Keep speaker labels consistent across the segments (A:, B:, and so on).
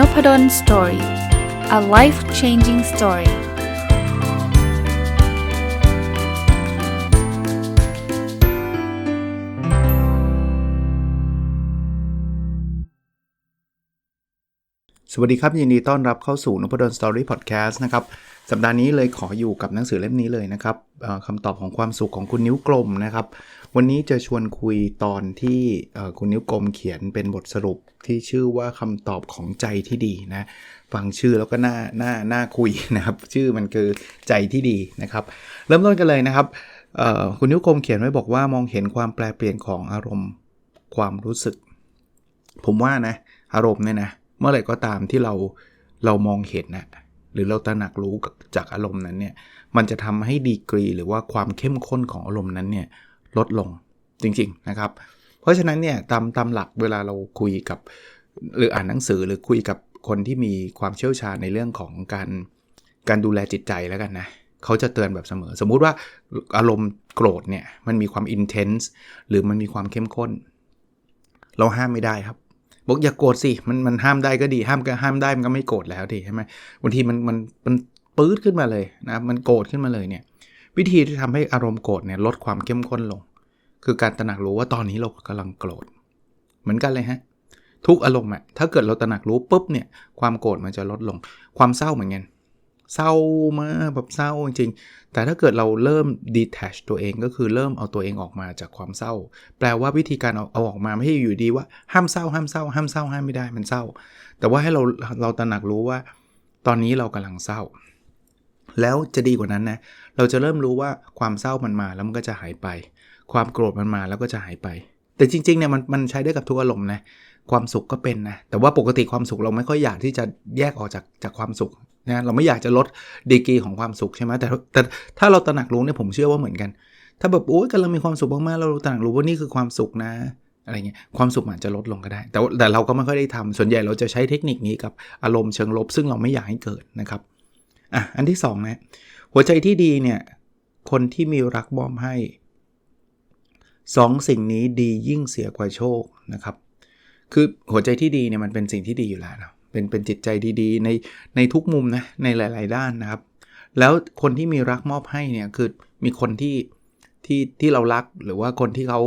A: n o p ด d o สตอรี่ a life changing story สวัสดีครับ ยินดีต้อนรับเข้าสู่นพดลสตอรี่พอดแคสต์นะครับ สัปดาห์นี้เลยขออยู่กับหนังสือเล่มนี้เลยนะครับคำตอบของความสุขของคุณนิ้วกลมนะครับ วันนี้จะชวนคุยตอนที่คุณนิ้วกลมเขียนเป็นบทสรุปที่ชื่อว่าคำตอบของใจที่ดีนะ ฟังชื่อแล้วก็น่าน่าน่าคุยนะครับ ชื่อมันคือใจที่ดีนะครับ เริ่มต้นกันเลยนะครับคุณนิ้วกลมเขียนไว้บอกว่ามองเห็นความแปลเปลี่ยนของอารมณ์ความรู้สึก ผมว่านะอารมณ์เนี่ยนะเมื่อไหร่ก็ตามที่เราเรามองเห็นนะหรือเราตระหนักรู้จากอารมณ์นั้นเนี่ยมันจะทำให้ดีกรีหรือว่าความเข้มข้นของอารมณ์นั้นเนี่ย ลดลงจริง ๆ นะครับ เพราะฉะนั้นเนี่ยตามตามหลักเวลาเราคุยกับ หรืออ่านหนังสือหรือคุยกับคนที่มีความเชี่ยวชาญในเรื่องของการการดูแลจิตใจแล้วกันนะเขาจะเตือนแบบเสมอ สมมุติว่าอารมณ์โกรธเนี่ยมันมีความอินเทนส์หรือมันมีความเข้มข้น เราห้ามไม่ได้ครับบอกอย่ากโกรธสิมันมันห้ามได้ก็ดีห้ามก็ห้ามได้มันก็ไม่โกรธแล้วดิใช่ไหมบางทีมันมันมันปื๊ดขึ้นมาเลยนะมันโกรธขึ้นมาเลยเนี่ย วิธีที่ทำให้อารมณ์โกรธเนี่ยลดความเข้มข้นลง คือการตระหนักรู้ว่าตอนนี้เรากำลังโกรธ เหมือนกันเลยฮะ ทุกอารมณ์อะถ้าเกิดเราตระหนักรู้ปุ๊บเนี่ยความโกรธมันจะลดลง ความเศร้าเหมือนกันเศร้ามาแบบเศร้าจริงๆแต่ถ้าเกิดเราเริ่ม detach ตัวเองก็คือเริ่มเอาตัวเองออกมาจากความเศร้า แปลว่าวิธีการเอาเอาออกมาไม่ให้อยู่ดีว่าห้ามเศร้าห้ามเศร้าห้ามเศร้าห้ามไม่ได้มันเศร้า แต่ว่าให้เราเราตระหนักรู้ว่า ตอนนี้เรากำลังเศร้า แล้วจะดีกว่านั้นนะ เราจะเริ่มรู้ว่าความเศร้ามันมาแล้วมันก็จะหายไป ความโกรธมันมาแล้วก็จะหายไป แต่จริงๆเนี่ยมันมันใช้ได้กับทุกอารมณ์นะ ความสุขก็เป็นนะ แต่ว่าปกติความสุขเราไม่ค่อยอยากที่จะแยกออกจากจากความสุขนะเราไม่อยากจะลดดีกรีของความสุขใช่ไหมแต่แต่ถ้าเราตระหนักรู้เนี่ยผมเชื่อว่าเหมือนกัน ถ้าแบบโอ้ยกำลังมีความสุขมากๆเราตระหนักรู้ว่านี่คือความสุขนะอะไรเงี้ยความสุขอาจจะลดลงก็ได้ แต่แต่เราก็ไม่ค่อยได้ทำส่วนใหญ่เราจะใช้เทคนิคนี้กับอารมณ์เชิงลบ ซึ่งเราไม่อยากให้เกิดนะครับ อะอันที่2นะหัวใจที่ดีเนี่ยคนที่มีรักมอบให้สองสิ่งนี้ดียิ่งเสียกว่าโชคนะครับ คือหัวใจที่ดีเนี่ยมันเป็นสิ่งที่ดีอยู่แล้วนะเป็นเป็นจิตใจดีๆ ในในทุกมุมนะในหลาย ๆ ด้านนะครับ แล้วคนที่มีรักมอบให้เนี่ยคือมีคนที่ที่ที่เรารักหรือว่าคนที่เขา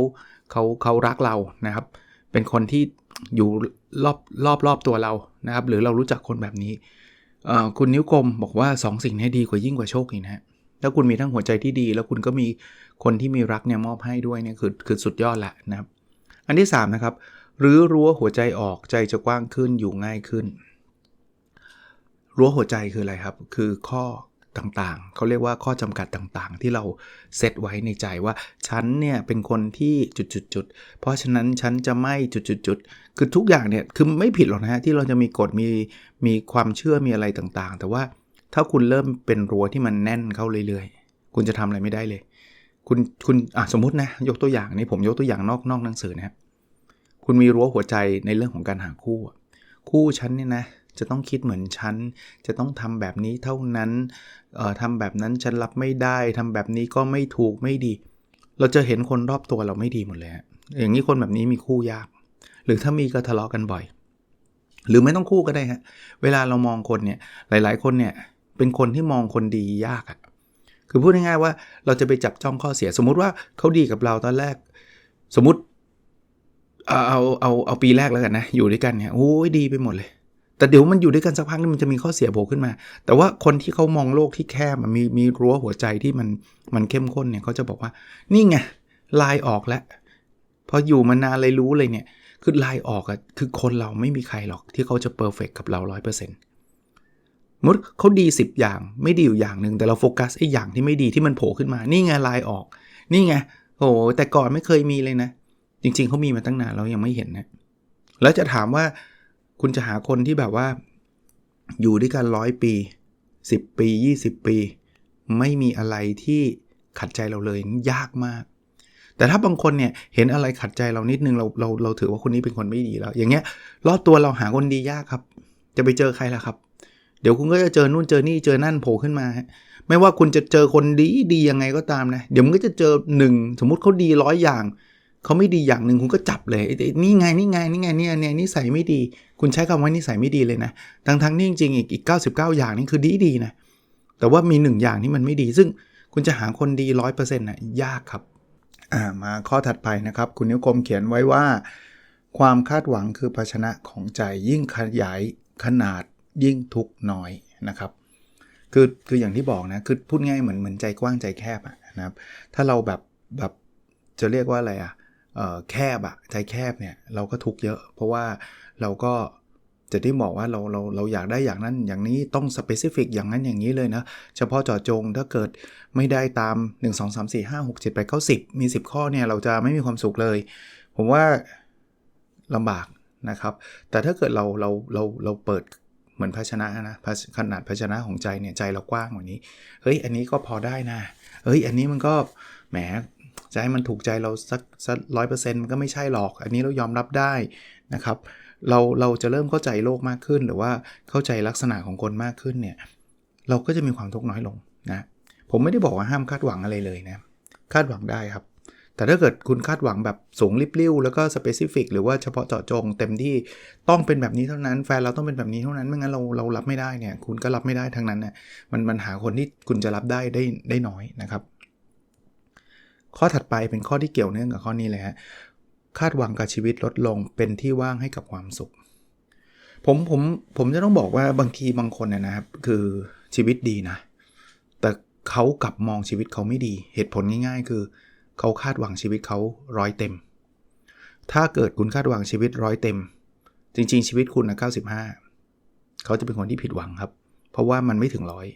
A: เขาเขารักเรานะครับ เป็นคนที่อยู่รอบรอบรอบตัวเรานะครับ หรือเรารู้จักคนแบบนี้ คุณนิ้วกลมบอกว่า2สิ่งนี้ดีกว่ายิ่งกว่าโชคอีกนะถ้าคุณมีทั้งหัวใจที่ดี แล้วคุณก็มีคนที่มีรักเนี่ยมอบให้ด้วยเนี่ยคือคือสุดยอดละนะครับ อันที่3นะครับหรือรั้วหัวใจออกใจจะกว้างขึ้นอยู่ง่ายขึ้น รั้วหัวใจคืออะไรครับ คือข้อ ต่างๆ เขาเรียกว่าข้อจำกัดต่างๆ ที่เราเซตไว้ในใจว่า ฉันเนี่ยเป็นคนที่จุดๆ ๆ เพราะฉะนั้นฉันจะไม่จุดๆ ๆ คือทุกอย่างเนี่ย คือไม่ผิดหรอกนะฮะที่เราจะมีกฎมีมีความเชื่อมีอะไรต่างๆ แต่ว่าถ้าคุณเริ่มเป็นรั้วที่มันแน่นเข้าเรื่อยๆ คุณจะทำอะไรไม่ได้เลย คุณคุณอะสมมตินะยกตัวอย่างนี้ผมยกตัวอย่างนอกนอกหนังสือนะคุณมีรั้วหัวใจในเรื่องของการหาคู่ คู่ฉันเนี่ยนะ จะต้องคิดเหมือนฉัน จะต้องทำแบบนี้เท่านั้นเอ่อทำแบบนั้นฉันรับไม่ได้ทำแบบนี้ก็ไม่ถูกไม่ดี เราจะเห็นคนรอบตัวเราไม่ดีหมดเลยอย่างนี้คนแบบนี้มีคู่ยาก หรือถ้ามีก็ทะเลาะกันบ่อย หรือไม่ต้องคู่ก็ได้ฮะเวลาเรามองคนเนี่ยหลาย ๆ คนเนี่ยเป็นคนที่มองคนดียากอะคือพูดง่ายๆว่าเราจะไปจับจ้องข้อเสียสมมุติว่าเขาดีกับเราตอนแรก สมมติเอาเอาเอาเอาปีแรกแล้วกันนะ อยู่ด้วยกันเนี่ยโอ้ยดีไปหมดเลย แต่เดี๋ยวมันอยู่ด้วยกันสักพักนึงมันจะมีข้อเสียโผล่ขึ้นมา แต่ว่าคนที่เขามองโลกที่แคบมีมีรั้วหัวใจที่มันมันเข้มข้นเนี่ยเขาจะบอกว่า นี่ไงลายออกแล้วพออยู่มานานเลยรู้เลยเนี่ย คือลายออกอะคือคนเราไม่มีใครหรอกที่เขาจะเพอร์เฟกกับเราร้อยเปอร์เซ็นต์มุดเขาดี 10 อย่างไม่ดีอยู่อย่างหนึ่งแต่เราโฟกัสไอ้อย่างที่ไม่ดีที่มันโผล่ขึ้นมา นี่ไงลายออก นี่ไงโอ้แต่ก่อนไม่เคยมีเลยนะ จริงๆเขามีมาตั้งนานเรายังไม่เห็นนะ แล้วจะถามว่า คุณจะหาคนที่แบบว่า อยู่ด้วยกันร้อยปี 10 ปี 20 ปี ไม่มีอะไรที่ขัดใจเราเลยยากมาก แต่ถ้าบางคนเนี่ยเห็นอะไรขัดใจเรานิดนึงเราเราเราถือว่าคนนี้เป็นคนไม่ดีแล้ว อย่างเงี้ยรอบตัวเราหาคนดียากครับ จะไปเจอใครล่ะครับ เดี๋ยวคุณก็จะเจอนู่นเจอนี่เจอนั่นโผล่ขึ้นมาไม่ว่าคุณจะเจอคนดีดียังไงก็ตามนะ เดี๋ยวมันก็จะเจอหนึ่งสมมุติเขาดีร้อยอย่าง เขาไม่ดีอย่างหนึ่งคุณก็จับเลยนี่ไงนี่ไงนี่ไงเนี่ยเนี่ยนิสัยไม่ดี คุณใช้คำว่านิสัยไม่ดีเลยนะทั้งทั้งนี่จริงๆอีกอีก 99 อย่างนี่คือดีดีๆนะแต่ว่ามีหนึ่งอย่างที่มันไม่ดี ซึ่งคุณจะหาคนดีร้อยเปอร์เซ็นต์น่ะยากครับอ่ามาข้อถัดไปนะครับ คุณนิ้วกลมเขียนไว้ว่า ความคาดหวังคือภาชนะของใจยิ่งขยายขนาดยิ่งทุกน้อยนะครับคือคืออย่างที่บอกนะคือพูดง่ายเหมือนเหมือนใจกว้างใจแคบอะนะครับ ถ้าเราแบบแบบจะเรียกว่าอะไรอะเอ่อ แคบอะใจแคบเนี่ยเราก็ทุกข์เยอะ เพราะว่าเราก็จะที่บอกว่าเราเราเราอยากได้อย่างนั้นอย่างนี้ต้องสเปซิฟิกอย่างนั้นอย่างนี้เลยนะ เฉพาะเจาะจงถ้าเกิดไม่ได้ตาม 1 2 3 4 5 6 7 8 9 10 มี 10 ข้อเนี่ยเราจะไม่มีความสุขเลย ผมว่าลำบากนะครับ แต่ถ้าเกิดเราเราเราเราเปิดเหมือนภาชนะนะขนาดภาชนะของใจเนี่ยใจเรากว้างกว่านี้ เฮ้ยอันนี้ก็พอได้นะ เฮ้ยอันนี้มันก็แหม จะให้มันถูกใจเราสักสักร้อยเปอร์เซ็นต์มันก็ไม่ใช่หรอก อันนี้เรายอมรับได้นะครับ เราเราจะเริ่มเข้าใจโลกมากขึ้น หรือว่าเข้าใจลักษณะของคนมากขึ้นเนี่ยเราก็จะมีความทุกข์น้อยลงนะผมไม่ได้บอกว่าห้ามคาดหวังอะไรเลยนะคาดหวังได้ครับ แต่ถ้าเกิดคุณคาดหวังแบบสูงริบลิ่วแล้วก็สเปซิฟิกหรือว่าเฉพาะเจาะจง เต็มที่ต้องเป็นแบบนี้เท่านั้น แฟนเราต้องเป็นแบบนี้เท่านั้นไม่งั้นเราเรารับไม่ได้เนี่ยคุณก็รับไม่ได้ทั้งนั้นเนี่ยมันมันหาคนที่คุณจะรับได้ได้ได้น้อยนะครับ ข้อถัดไปเป็นข้อที่เกี่ยวเนื่องกับข้อนี้เลยฮะคาดหวังกับชีวิตลดลงเป็นที่ว่างให้กับความสุข ผมผมผมจะต้องบอกว่าบางทีบางคนเนี่ยนะครับ คือชีวิตดีนะ แต่เขากลับมองชีวิตเขาไม่ดี เหตุผลง่าย ๆ คือ เขาคาดหวังชีวิตเขาร้อยเต็ม ถ้าเกิดคุณคาดหวังชีวิตร้อยเต็ม จริง ๆ ชีวิตคุณนะ95 เขาจะเป็นคนที่ผิดหวังครับ เพราะว่ามันไม่ถึงร้อย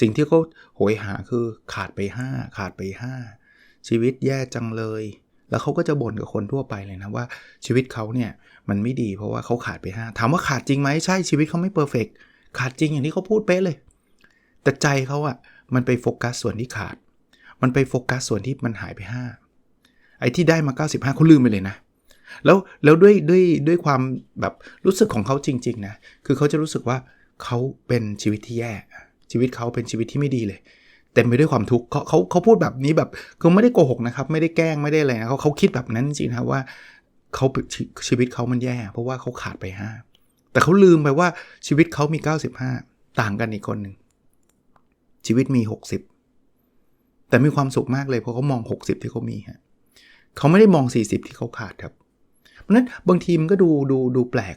A: สิ่งที่เขาโหยหาคือขาดไป 5 ขาดไป 5 ชีวิตแย่จังเลย แล้วเขาก็จะบ่นกับคนทั่วไปเลยนะว่าชีวิตเขาเนี่ยมันไม่ดีเพราะว่าเขาขาดไป5ถามว่าขาดจริงไหมใช่ชีวิตเขาไม่เพอร์เฟกขาดจริงอย่างที่เขาพูดเป๊ะเลย แต่ใจเขาอะมันไปโฟกัสส่วนที่ขาด มันไปโฟกัสส่วนที่มันหายไป 5 ไอ้ที่ได้มา 95เขาลืมไปเลยนะ แล้วแล้วด้วยด้วยด้วยความแบบรู้สึกของเขาจริง ๆ นะ คือเขาจะรู้สึกว่าเขาเป็นชีวิตที่แย่ ชีวิตเขาเป็นชีวิตที่ไม่ดีเลย เต็มไปด้วยความทุกข์เขาเขาเขาพูดแบบนี้แบบคือไม่ได้โกหกนะครับ ไม่ได้แกล้งไม่ได้อะไรนะเขาเขาคิดแบบนั้นจริงๆนะว่าเขาชชีวิตเขามันแย่ เพราะว่าเขาขาดไป5แต่เขาลืมไปว่าชีวิตเขามี 95 ต่างกันอีกคนหนึ่งชีวิตมี 60 แต่มีความสุขมากเลยเพราะเขามอง 60 ที่เขามีฮะเขาไม่ได้มอง 40 ที่เขาขาดครับเพราะฉะนั้นบางทีมันก็ดูดูดูแปลก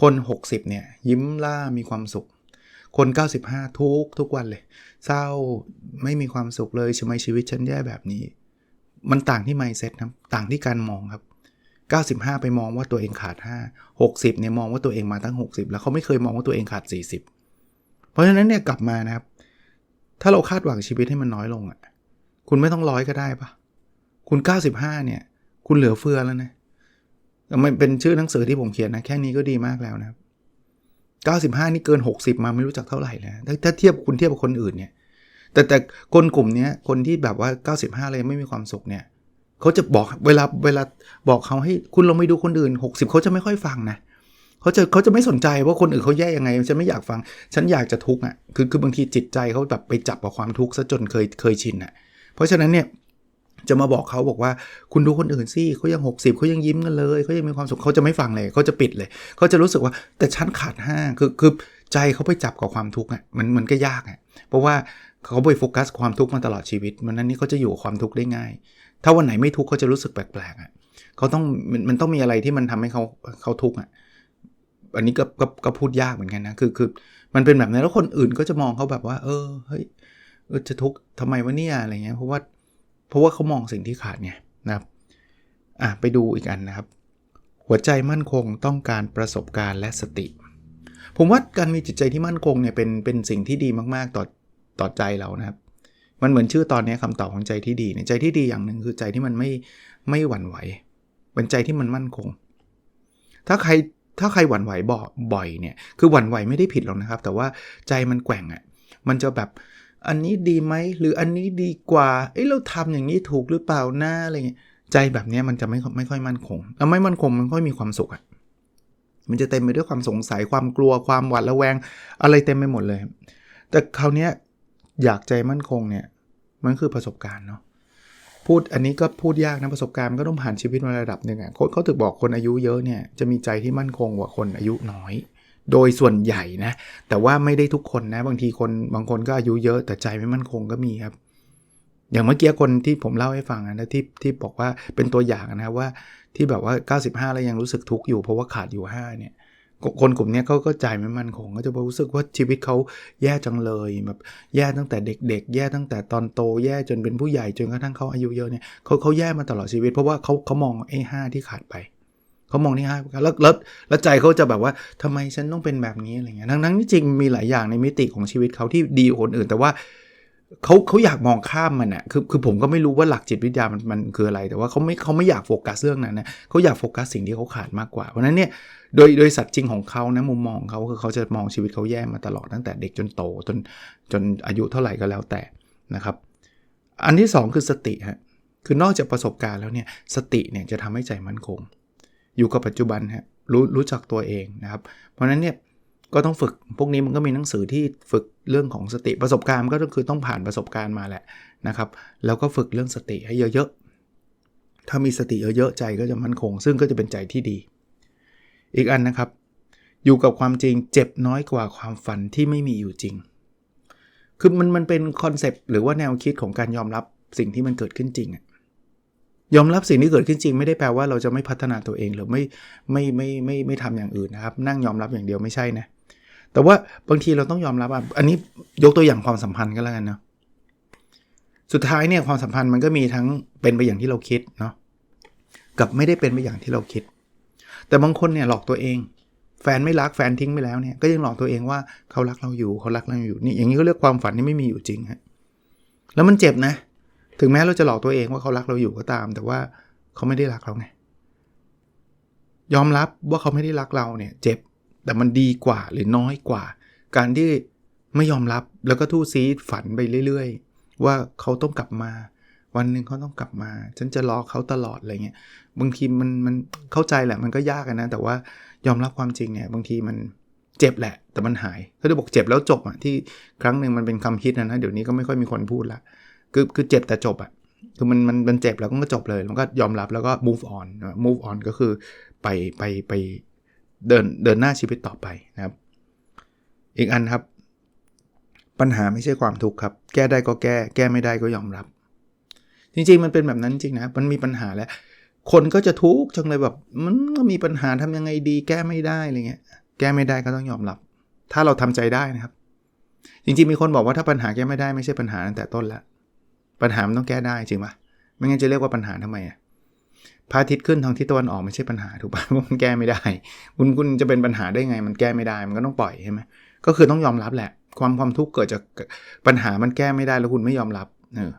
A: คน 60เนี่ยยิ้มล่ามีความสุข คน 95 ทุกทุกวันเลย เศร้าไม่มีความสุขเลยทำไมชีวิตฉันแย่แบบนี้ มันต่างที่ mindset ครับต่างที่การมองครับ 95 ไปมองว่าตัวเองขาด 5 60เนี่ยมองว่าตัวเองมาตั้ง 60 แล้วเขาไม่เคยมองว่าตัวเองขาด 40 เพราะฉะนั้นเนี่ยกลับมานะครับ ถ้าเราคาดหวังชีวิตให้มันน้อยลงอะคุณไม่ต้องร้อยก็ได้ปะคุณ 95 เนี่ย คุณเหลือเฟือแล้วนะมันเป็นชื่อหนังสือที่ผมเขียนนะ แค่นี้ก็ดีมากแล้วนะครับ 95 นี่เกิน 60 มาไม่รู้จักเท่าไหร่แล้วถ้าถ้าเทียบคุณเทียบกับคนอื่นเนี่ย แต่แต่คนกลุ่มนี้คนที่แบบว่า 95 เลยไม่มีความสุขเนี่ยเขาจะบอกเวลาเวลาบอกเขาให้คุณลองไปดูคนอื่น 60 เขาจะไม่ค่อยฟังนะเขาจะเขาจะไม่สนใจว่าคนอื่นเขาแย่ยังไงฉันไม่อยากฟัง ฉันอยากจะทุกข์อะคือคือบางทีจิตใจเขาแบบไปจับกับความทุกข์ซะจนเคยเคยชินอะเพราะฉะนั้นเนี่ย จะมาบอกเขาบอกว่าคุณดูคนอื่นสิเขายัง 60เขายังยิ้มกันเลยเขายังมีความสุขเขาจะไม่ฟังเลยเขาจะปิดเลยเขาจะรู้สึกว่าแต่ฉันขาดห้าคือคือใจเขาไปจับกับความทุกข์อะมันมันก็ยากอะเพราะว่าเขาไปโฟกัสความทุกข์มาตลอดชีวิตมันนั้นนี่เขาจะอยู่ความทุกข์ได้ง่าย ถ้าวันไหนไม่ทุกข์เขาจะรู้สึกแปลกๆอะเขาต้องมันมันต้องมีอะไรที่มันทำให้เขาเขาทุกข์อะอันนี้ก็ก็ก็พูดยากเหมือนกันนะคือคือมันเป็นแบบนั้นแล้วคนอื่นก็จะมองเขาแบบว่า เออเฮ้ยจะทุกข์ทำไมวะเนี่ยอะไรเงี้ยเพราะว่า เพราะว่าเขามองสิ่งที่ขาดไงนะครับอะไปดูอีกอันนะครับ หัวใจมั่นคงต้องการประสบการณ์และสติ ผมว่าการมีจิตใจที่มั่นคงเนี่ยเป็นเป็นสิ่งที่ดีมากๆต่อต่อใจเรานะครับ มันเหมือนชื่อตอนนี้คำตอบของใจที่ดีเนี่ยใจที่ดีอย่างหนึ่งคือใจที่มันไม่ไม่หวั่นไหว เป็นใจที่มันมั่นคง ถ้าใครถ้าใครหวั่นไหวบ่บ่อยเนี่ย คือหวั่นไหวไม่ได้ผิดหรอกนะครับ แต่ว่าใจมันแกว่งอะ่ะ มันจะแบบ อันนี้ดีไหมหรืออันนี้ดีกว่า เอ้เราทำอย่างนี้ถูกหรือเปล่าหน้าอะไรเงี้ยใจแบบนี้มันจะไม่ไม่ค่อยมั่นคงแล้วไม่มั่นคงมันค่อยมีความสุขอะ่ะมันจะเต็มไปด้วยความสงสัยความกลัวความหวาดระแวงอะไรเต็มไปหมดเลย แต่คราวนี้อยากใจมั่นคงเนี่ยมันคือประสบการณ์เนาะพูดอันนี้ก็พูดยากนะประสบการณ์มันก็ต้องผ่านชีวิตมาระดับหนึ่งอะ่ะเขาถึงบอกคนอายุเยอะเนี่ยจะมีใจที่มั่นคงกว่าคนอายุน้อย โดยส่วนใหญ่นะ แต่ว่าไม่ได้ทุกคนนะ บางทีคนบางคนก็อายุเยอะแต่ใจไม่มั่นคงก็มีครับ อย่างเมื่อกี้คนที่ผมเล่าให้ฟังนะที่ที่บอกว่าเป็นตัวอย่างนะว่าที่แบบว่า 95 แล้วยังรู้สึกทุกข์อยู่เพราะว่าขาดอยู่ 5 เนี่ย คนกลุ่มนี้เขาก็ใจไม่มั่นคงก็จะรู้สึกว่าชีวิตเขาแย่จังเลยแบบแย่ตั้งแต่เด็ก ๆ แย่ตั้งแต่ตอนโตแย่จนเป็นผู้ใหญ่จนกระทั่งเขาอายุเยอะเนี่ยเขาเขาแย่มาตลอดชีวิต เพราะว่าเขาเขามองไอ้ห้าที่ขาดไป เขามองที่ห้าแล้วแล้วแล้วใจเขาจะแบบว่าทำไมฉันต้องเป็นแบบนี้อะไรเงี้ยทั้งนั้นจริงมีหลายอย่างในมิติของชีวิตเขาที่ดีกว่าคนอื่น แต่ว่าเขาเขาอยากมองข้ามมันอะคือคือผมก็ไม่รู้ว่าหลักจิตวิทยามันมันคืออะไร แต่ว่าเขาไม่เขาไม่อยากโฟกัสเรื่องนั้นนะเขาอยากโฟกัสสิ่งที่เขาขาดมากกว่า เพราะนั้นเนี่ยโดยโดยสัตว์จริงของเขานะมุมมองเขาคือเขาจะมองชีวิตเขาแย่มาตลอดตั้งแต่เด็กจนโตจนจนอายุเท่าไหร่ก็แล้วแต่นะครับ อันที่ 2 คือสติฮะคือนอกจากประสบการณ์แล้วเนี่ยสติเนี่ยจะทำให้ใจมั่นคง อยู่กับปัจจุบันฮะรู้รู้จักตัวเองนะครับ เพราะนั้นเนี่ยก็ต้องฝึกพวกนี้มันก็มีหนังสือที่ฝึกเรื่องของสติประสบการณ์ก็คือต้องผ่านประสบการณ์มาแหละนะครับ แล้วก็ฝึกเรื่องสติให้เยอะๆ ถ้ามีสติเยอะๆใจก็จะมั่นคง ซึ่งก็จะเป็นใจที่ดี อีกอันนะครับ อยู่กับความจริงเจ็บน้อยกว่าความฝันที่ไม่มีอยู่จริง คือมันมันเป็นคอนเซปต์หรือว่าแนวคิดของการยอมรับสิ่งที่มันเกิดขึ้นจริงอะ ยอมรับสิ่งที่เกิดขึ้นจริงไม่ได้แปลว่าเราจะไม่พัฒนาตัวเองหรือไม่ไม่ไม่ไม่ไม่ทำอย่างอื่นนะครับ นั่งยอมรับอย่างเดียวไม่ใช่นะแต่ว่าบางทีเราต้องยอมรับอะอันนี้ยกตัวอย่างความสัมพันธ์ก็แล้วกันเนาะสุดท้ายเนี่ยความสัมพันธ์มันก็มีทั้งเป็นไปอย่างที่เราคิดเนาะกับไม่ได้เป็นไปอย่างที่เราคิด แต่บางคนเนี่ยหลอกตัวเอง แฟนไม่รักแฟนทิ้งไปแล้วเนี่ยก็ยังหลอกตัวเองว่าเขารักเราอยู่เขารักเราอยู่นี่อย่างนี้ก็เรียกความฝันที่ไม่มีอยู่จริงฮะแล้วมันเจ็บนะ ถึงแม้เราจะหลอกตัวเองว่าเขารักเราอยู่ก็ตาม แต่ว่าเขาไม่ได้รักเราไง ยอมรับว่าเขาไม่ได้รักเราเนี่ยเจ็บ แต่มันดีกว่าหรือน้อยกว่า การที่ไม่ยอมรับแล้วก็ทู่ซีฝันไปเรื่อย ๆ ว่าเขาต้องกลับมา วันหนึ่งเขาต้องกลับมา ฉันจะรอเขาตลอดอะไรเงี้ยบางทีมันมันเข้าใจแหละมันก็ยากนะ แต่ว่ายอมรับความจริงเนี่ยบางทีมันเจ็บแหละ แต่มันหายเขาจะบอกเจ็บแล้วจบอะที่ครั้งหนึ่งมันเป็นคำฮิตนะนะเดี๋ยวนี้ก็ไม่ค่อยมีคนพูดละ คือคือเจ็บแต่จบอะคือมันมันมันเจ็บแล้วก็จบเลยมันก็ยอมรับแล้วก็ move on move on ก็คือไปไปไปเดินเดินหน้าชีวิตต่อไปนะครับ อีกอันครับ ปัญหาไม่ใช่ความทุกข์ครับ แก้ได้ก็แก้ แก้ไม่ได้ก็ยอมรับ จริงๆ มันเป็นแบบนั้นจริงนะมันมีปัญหาแล้ว คนก็จะทุกข์จังเลยแบบมันก็มีปัญหาทำยังไงดี แก้ไม่ได้อะไรเงี้ยแก้ไม่ได้ก็ต้องยอมรับ ถ้าเราทำใจได้นะครับ จริงๆมีคนบอกว่าถ้าปัญหาแก้ไม่ได้ไม่ใช่ปัญหาตั้งแต่ต้นละ ปัญหามันต้องแก้ได้จริงปะไม่งั้นจะเรียกว่าปัญหาทำไมอะพระอาทิตย์ขึ้นทางทิศตะวันออกไม่ใช่ปัญหาถูกปะมันแก้ไม่ได้ คุณคุณจะเป็นปัญหาได้ไง มันแก้ไม่ได้ มันก็ต้องปล่อยใช่ไหมก็คือต้องยอมรับแหละ ความความทุกข์เกิดจากปัญหามันแก้ไม่ได้แล้วคุณไม่ยอมรับเออ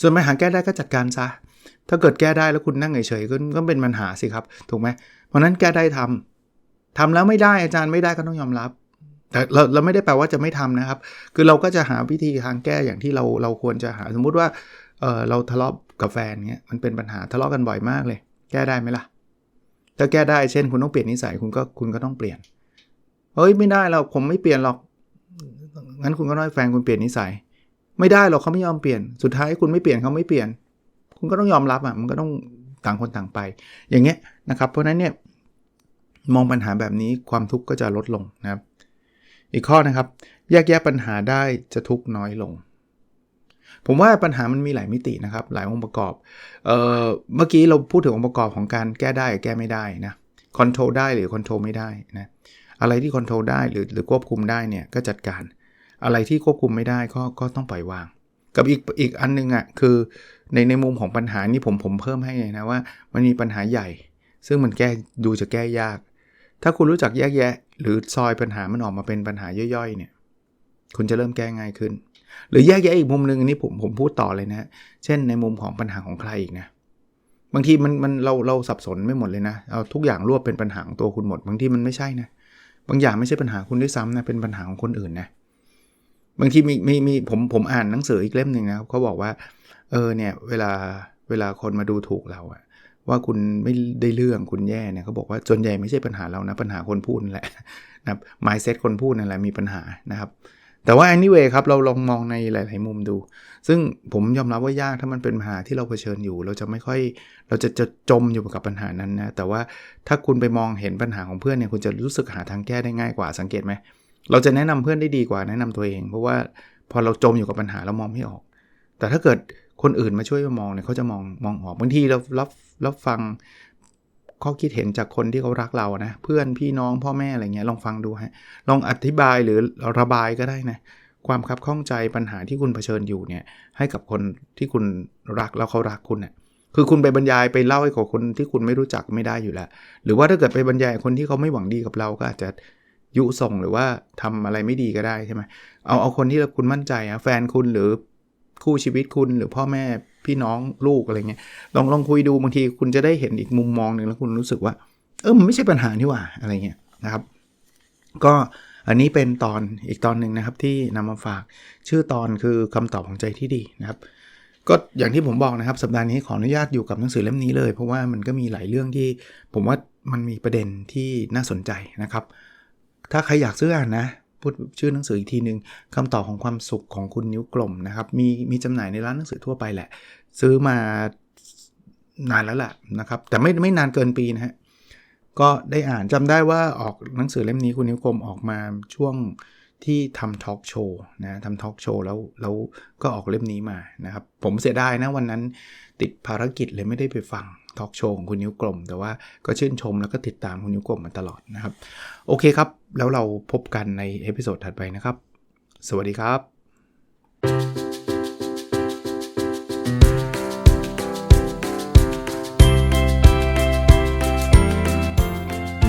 A: ส่วนปัญหาแก้ได้ก็จัดการซะถ้าเกิดแก้ได้แล้วคุณนั่งเฉยๆก็ก็เป็นปัญหาสิครับ ถูกไหมเพราะนั้นแก้ได้ทำทำแล้วไม่ได้อาจารย์ไม่ได้ก็ต้องยอมรับ แต่เราเราไม่ได้แปลว่าจะไม่ทำนะครับ คือเราก็จะหาวิธีทางแก้อย่างที่เราเราควรจะหาสมมุติว่าเออเราทะเลาะกับแฟนเงี้ยมันเป็นปัญหาทะเลาะกันบ่อยมากเลย แก้ได้ไหมล่ะถ้าแก้ได้เช่นคุณต้องเปลี่ยนนิสัยคุณก็คุณก็ต้องเปลี่ยนเฮ้ยไม่ได้เราผมไม่เปลี่ยนหรอกงั้นคุณก็ต้องให้แฟนคุณเปลี่ยนนิสัย ไม่ได้หรอกเขาไม่ยอมเปลี่ยนสุดท้ายคุณไม่เปลี่ยนเขาไม่เปลี่ยน คุณก็ต้องยอมรับอะมันก็ต้องต่างคนต่างไป อย่างเงี้ยนะครับ เพราะนั้นเนี่ยมองปัญหาแบบนี้ความทุกข์ก็จะลดลงนะครับ อีกข้อนะครับ แยกแยะปัญหาได้จะทุกน้อยลง ผมว่าปัญหามันมีหลายมิตินะครับ หลายองค์ประกอบเอ่อเมื่อกี้เราพูดถึงองค์ประกอบของการแก้ได้แก้ไม่ได้นะคอนโทรลได้หรือคอนโทรลไม่ได้นะอะไรที่คอนโทรลได้หรือหรือควบคุมได้เนี่ยก็จัดการ อะไรที่ควบคุมไม่ได้ก็ก็ต้องปล่อยวาง กับอีกอีกอันนึงอะ่ะคือในในมุมของปัญหานี่ผมผมเพิ่มให้เลยนะว่า มันมีปัญหาใหญ่ ซึ่งมันแก้ดูจะแก้ยาก ถ้าคุณรู้จักแยกแยะ หรือซอยปัญหามันออกมาเป็นปัญหาย่อยๆเนี่ยคุณจะเริ่มแก้ง่ายขึ้น หรือแยกแยะอีกมุมหนึ่งอันนี้ผมผมพูดต่อเลยนะ เช่นในมุมของปัญหาของใครอีกนะบางทีมันมันเราเราสับสนไม่หมดเลยนะเอาทุกอย่างรวบเป็นปัญหาของตัวคุณหมด บางทีมันไม่ใช่นะบางอย่างไม่ใช่ปัญหาคุณด้วยซ้ำนะเป็นปัญหาของคนอื่นนะบางทีมีมีมีผมผมอ่านหนังสืออีกเล่มหนึ่งนะครับเขาบอกว่าเออเนี่ยเวลาเวลาคนมาดูถูกเราอะ ว่าคุณไม่ได้เรื่องคุณแย่เนี่ยเขาบอกว่าส่วนใหญ่ไม่ใช่ปัญหาเรานะปัญหาคนพูดแหละนะครับ mindset คนพูดนั่นแหละมีปัญหานะครับ แต่ว่า anyway ครับเราลองมองในหลาย ๆ มุมดู ซึ่งผมยอมรับว่ายากถ้ามันเป็นปัญหาที่เราเผชิญอยู่ เราจะไม่ค่อยเราจะจะจมอยู่กับปัญหานั้นนะแต่ว่าถ้าคุณไปมองเห็นปัญหาของเพื่อนเนี่ยคุณจะรู้สึกหาทางแก้ได้ง่ายกว่าสังเกตไหมเราจะแนะนำเพื่อนได้ดีกว่าแนะนำตัวเอง เพราะว่าพอเราจมอยู่กับปัญหาเรามองไม่ออก แต่ถ้าเกิด คนอื่นมาช่วยมามองเนี่ยเขาจะมองมองออกบางทีเรารับรับฟังข้อคิดเห็นจากคนที่เขารักเรานะ เพื่อนพี่น้องพ่อแม่อะไรเงี้ยลองฟังดูฮะลองอธิบายหรือระบายก็ได้นะความคับข้องใจปัญหาที่คุณเผชิญอยู่เนี่ยให้กับคนที่คุณรักแล้วเขารักคุณเนะ่ยคือคุณไปบรรยายไปเล่าให้กับคนที่คุณไม่รู้จักไม่ได้อยู่แล้ว หรือว่าถ้าเกิดไปบรรยายคนที่เขาไม่หวังดีกับเราก็อาจจะยุส่งหรือว่าทำอะไรไม่ดีก็ได้ใช่ไหมเอาเอาคนที่คุณมั่นใจอะแฟนคุณหรือ คู่ชีวิตคุณหรือพ่อแม่พี่น้องลูกอะไรเงี้ยลองลองคุยดูบางทีคุณจะได้เห็นอีกมุมมองหนึ่งแล้วคุณรู้สึกว่า เออมันไม่ใช่ปัญหานี่หว่าอะไรเงี้ยนะครับ ก็อันนี้เป็นตอนอีกตอนหนึ่งนะครับที่นำมาฝากชื่อตอนคือคำตอบของใจที่ดีนะครับ ก็อย่างที่ผมบอกนะครับ สัปดาห์นี้ขออนุญาตอยู่กับหนังสือเล่มนี้เลย เพราะว่ามันก็มีหลายเรื่องที่ ผมว่ามันมีประเด็นที่น่าสนใจนะครับ ถ้าใครอยากซื้ออ่านนะ พูดชื่อหนังสืออีกทีหนึ่งคำตอบของความสุขของคุณนิ้วกลมนะครับ มีมีจำหน่ายในร้านหนังสือทั่วไปแหละ ซื้อมานานแล้วแหละนะครับ แต่ไม่ไม่นานเกินปีนะฮะก็ได้อ่านจำได้ว่าออกหนังสือเล่มนี้คุณนิ้วกลมออกมาช่วงที่ทำทอล์กโชว์นะทำทอล์กโชว์แล้วแล้วก็ออกเล่มนี้มานะครับ ผมเสียดายนะวันนั้นติดภารกิจเลยไม่ได้ไปฟัง ทอล์กโชว์ของคุณนิ้วกลม แต่ว่าก็ชื่นชมแล้วก็ติดตามคุณนิ้วกลมมาตลอดนะครับ โอเคครับ แล้วเราพบกันในเอพิโซดถัดไปนะครับ สวัสดีครับ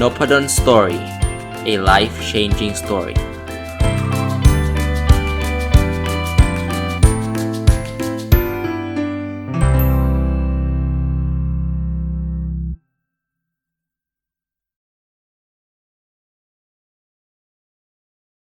B: n o p a d o n Story, a life changing story.